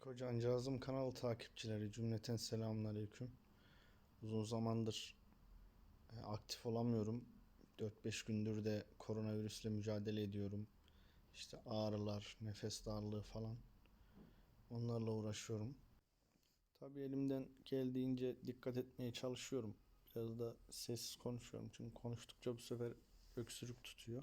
Eko Cancağızım kanal takipçileri cümleten selamünaleyküm. Uzun zamandır e, aktif olamıyorum. 4-5 gündür de koronavirüsle mücadele ediyorum. İşte ağrılar, nefes darlığı falan. Onlarla uğraşıyorum. Tabii elimden geldiğince dikkat etmeye çalışıyorum. Biraz da sessiz konuşuyorum. Çünkü konuştukça bu sefer öksürük tutuyor.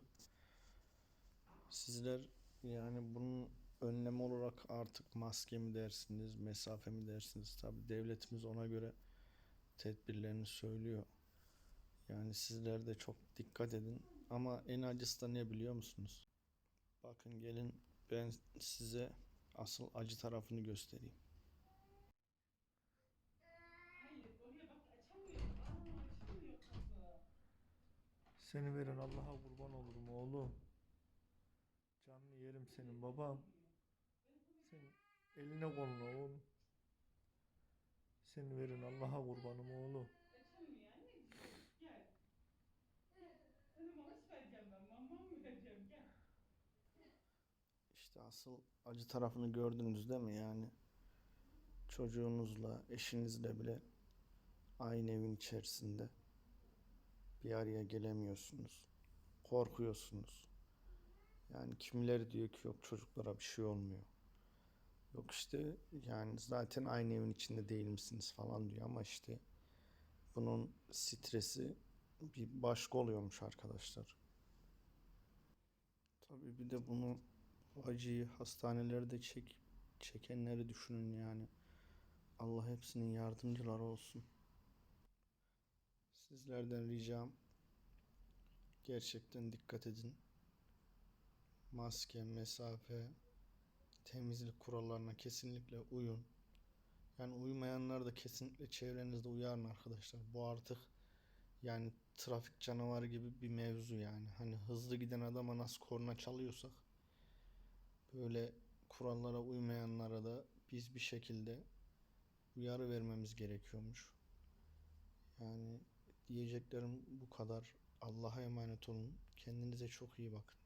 Sizler yani bunun önlemi olarak artık maske mi dersiniz, mesafe mi dersiniz? Tabii devletimiz ona göre tedbirlerini söylüyor. Yani sizler de çok dikkat edin. Ama en acısı da ne biliyor musunuz? Bakın gelin ben size asıl acı tarafını göstereyim. Seni veren Allah'a kurban olurum oğlum. Canını yerim senin babam. Eline koluna oğlum. Seni veren Allah'a kurbanım oğlum. İşte asıl acı tarafını gördünüz değil mi? Yani çocuğunuzla, eşinizle bile aynı evin içerisinde bir araya gelemiyorsunuz. Korkuyorsunuz. Yani kimileri diyor ki yok çocuklara bir şey olmuyor. Yok işte yani zaten aynı evin içinde değil misiniz falan diyor ama işte bunun stresi bir başka oluyormuş arkadaşlar. Tabii bir de bunu bu acıyı hastanelerde çek, çekenleri düşünün yani. Allah hepsinin yardımcıları olsun. Sizlerden ricam gerçekten dikkat edin. Maske, mesafe, temizlik kurallarına kesinlikle uyun. Yani uymayanlar da kesinlikle çevrenizde uyarın arkadaşlar. Bu artık yani trafik canavarı gibi bir mevzu yani. Hani hızlı giden adama nasıl korna çalıyorsak böyle kurallara uymayanlara da biz bir şekilde uyarı vermemiz gerekiyormuş. Yani diyeceklerim bu kadar. Allah'a emanet olun. Kendinize çok iyi bakın.